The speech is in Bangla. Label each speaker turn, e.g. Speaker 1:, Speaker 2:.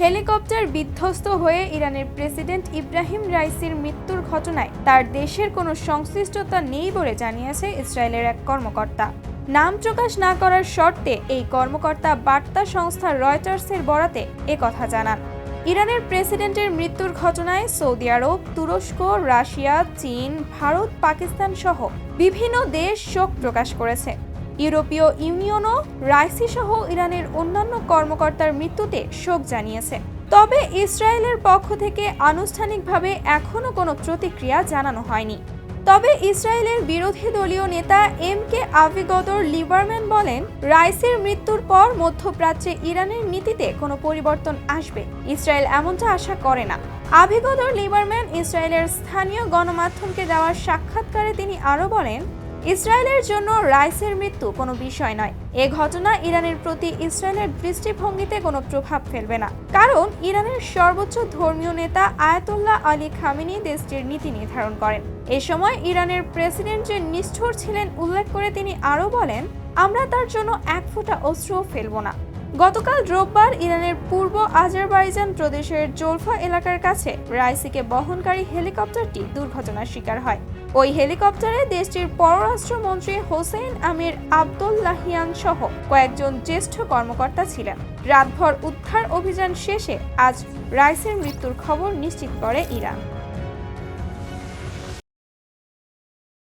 Speaker 1: হেলিকপ্টার বিধ্বস্ত হয়ে ইরানের প্রেসিডেন্ট ইব্রাহিম রাইসির মৃত্যুর ঘটনায় তার দেশের কোনো সংশ্লিষ্টতা নেই বলে জানিয়েছে ইসরায়েলের এক কর্মকর্তা। নাম প্রকাশ না করার শর্তে এই কর্মকর্তা বার্তা সংস্থা রয়টার্সের বরাতে কথা জানান। ইরানের প্রেসিডেন্টের মৃত্যুর ঘটনায় সৌদি আরব, তুরস্ক, রাশিয়া, চীন, ভারত, পাকিস্তান সহ বিভিন্ন দেশ শোক প্রকাশ করেছে। ইউরোপীয় ইউনিয়নও রাইসি সহ ইরানের অন্যান্য কর্মকর্তার মৃত্যুতে শোক জানিয়েছে। তবে ইসরায়েলের পক্ষ থেকে আনুষ্ঠানিকভাবে এখনও কোনো প্রতিক্রিয়া জানানো হয়নি। তবে ইসরায়েলের বিরোধী দলীয় নেতা এম কে আভিগদর লিবারম্যান বলেন, রাইসের মৃত্যুর পর মধ্যপ্রাচ্যে ইরানের নীতিতে কোনো পরিবর্তন আসবে। ইসরায়েল এমনটা আশা করে না। আভিগদর লিবারম্যান ইসরায়েলের স্থানীয় গণমাধ্যমকে দেওয়া সাক্ষাৎকারে তিনি আরও বলেন ইসরায়েলের জন্য রাইসের মৃত্যু কোনো বিষয় নয়। এ ঘটনা ইরানের প্রতি ইসরায়েলের দৃষ্টিভঙ্গিতে কোনো প্রভাব ফেলবে না। কারণ ইরানের সর্বোচ্চ ধর্মীয় নেতা আয়াতুল্লাহ আলী খামিনি দেশটির নীতি নির্ধারণ করেন। এ সময় ইরানের প্রেসিডেন্ট যে নিষ্ঠুর ছিলেন উল্লেখ করে তিনি আরও বলেন, আমরা তার জন্য এক ফোঁটা অস্ত্রও ফেলব না। গতকাল রোববার ইরানের পূর্ব আজারবাইজান প্রদেশের জোলফা এলাকার কাছে রাইসিকে বহনকারী হেলিকপ্টারটি দুর্ঘটনার শিকার হয়। ওই হেলিকপ্টারে দেশটির পররাষ্ট্রমন্ত্রী হোসেন আমির আবদুল্লাহিয়ান সহ কয়েকজন জ্যেষ্ঠ কর্মকর্তা ছিলেন। রাতভর উদ্ধার অভিযান শেষে আজ রাইসের মৃত্যুর খবর নিশ্চিত করে ইরান।